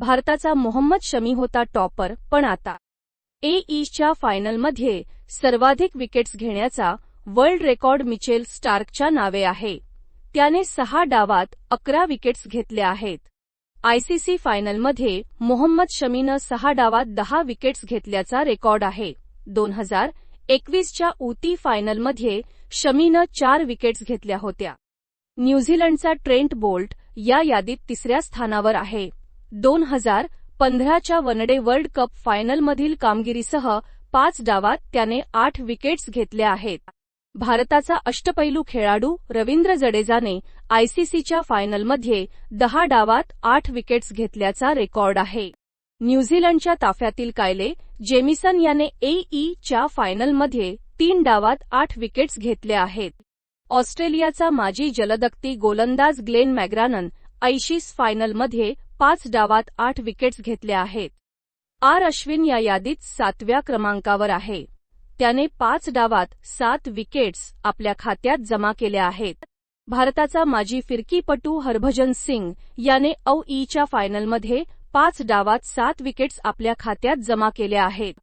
भारताचा मोहम्मद शमी होता टॉपर पण आता ए ईच्या फायनलमध्ये सर्वाधिक विकेट्स घेण्याचा वर्ल्ड रेकॉर्ड मिचेल स्टार्कच्या नावे आहे. त्याने सहा डावात अकरा विकेट्स घेतल्या आहेत. आयसीसी फायनलमध्ये मोहम्मद शमीनं सहा डावात दहा विकेट्स घेतल्याचा रेकॉर्ड आहे. दोन हजार एकवीसच्या ऊती फायनलमध्ये शमीनं चार विकेट्स घेतल्या होत्या. न्यूझीलंडचा ट्रेंट बोल्ट या यादीत तिसऱ्या स्थानावर आहे. दोन हजार पंधराच्या वनडे वर्ल्ड कप फायनलमधील कामगिरीसह पाच डावात त्याने आठ विकेट्स घेतल्या आहेत. भारताचा अष्टपैलू खेळाडू रवींद्र जडेजाने आयसीसीच्या फायनलमध्ये दहा डावात आठ विकेट्स घेतल्याचा रेकॉर्ड आहे. न्यूझीलंडच्या ताफ्यातील कायले जेमिसन याने एई च्या फायनलमध्ये तीन डावात आठ विकेट्स घेतल्या आहेत. ऑस्ट्रेलियाचा माजी जलदगती गोलंदाज ग्लेन मॅग्रानन ऐशीस फायनलमध्ये पाच डावात आठ विकेट्स घेतल्या आहेत. आर अश्विन या यादीत सातव्या क्रमांकावर आहे. त्याने पाच डावात सात विकेट्स आपल्या खात्यात जमा केल्या आहेत. भारताचा माजी फिरकीपटू हरभजन सिंग याने औईच्या ईच्या फायनलमध्ये पाच डावात सात विकेट्स आपल्या खात्यात जमा केल्या आहेत.